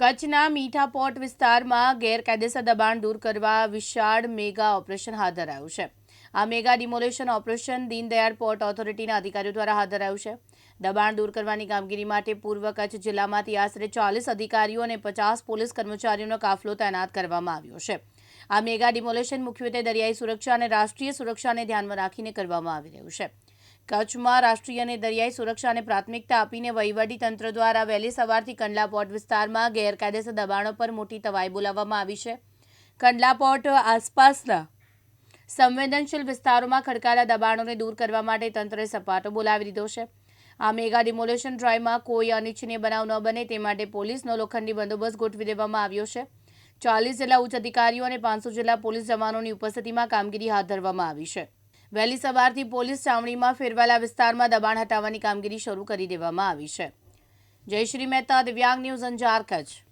કચ્છના મીઠાપોટ વિસ્તારમાં ગેરકાયદેસર દબાણ દૂર કરવા વિશાળ મેગા ઓપરેશન હાથ ધરાયું છે. આ mega demolition operation Deendayal port ઓથોરિટીના અધિકારીઓ દ્વારા હાથ ધરાયું છે. દબાણ દૂર કરવાની કામગીરી માટે પૂર્વ કચ્છ જિલ્લામાંથી આશરે ચાલીસ અધિકારીઓ અને પચાસ પોલીસ કર્મચારીઓનો કાફલો તૈનાત કરવામાં આવ્યો છે. આ મેગા ડિમોલેશન મુખ્યત્વે દરિયાઈ સુરક્ષા અને રાષ્ટ્રીય સુરક્ષાને ધ્યાનમાં રાખીને કરવામાં આવી રહ્યું છે. કચ્છમાં રાષ્ટ્રીય અને દરિયાઈ સુરક્ષાને પ્રાથમિકતા આપીને વહીવટી તંત્ર દ્વારા વહેલી સવારથી કંડલા પોર્ટ વિસ્તારમાં ગેરકાયદેસર દબાણો પર મોટી તવાઈ બોલાવવામાં આવી છે. કંડલા પોર્ટ આસપાસના સંવેદનશીલ વિસ્તારોમાં ખડકાયેલા દબાણોને દૂર કરવા માટે તંત્રએ સપાટો બોલાવી દીધો છે. આ મેગા ડિમોલેશન ડ્રાઈવમાં કોઈ અનિચ્છનીય બનાવ ન બને તે માટે પોલીસનો લોખંડી બંદોબસ્ત ગોઠવી દેવામાં આવ્યો છે. ચાલીસ જિલ્લા ઉચ્ચ અધિકારીઓ અને પાંચસો જિલ્લા પોલીસ જવાનોની ઉપસ્થિતિમાં કામગીરી હાથ ધરવામાં આવી છે. વહેલી સવારથી પોલીસ છાવણીમાં ફેરવાયેલા વિસ્તારમાં દબાણ હટાવવાની કામગીરી શરૂ કરી દેવામાં આવી છે. જયશ્રી મહેતા, દિવ્યાંગ ન્યૂઝ અંજાર, કચ્છ.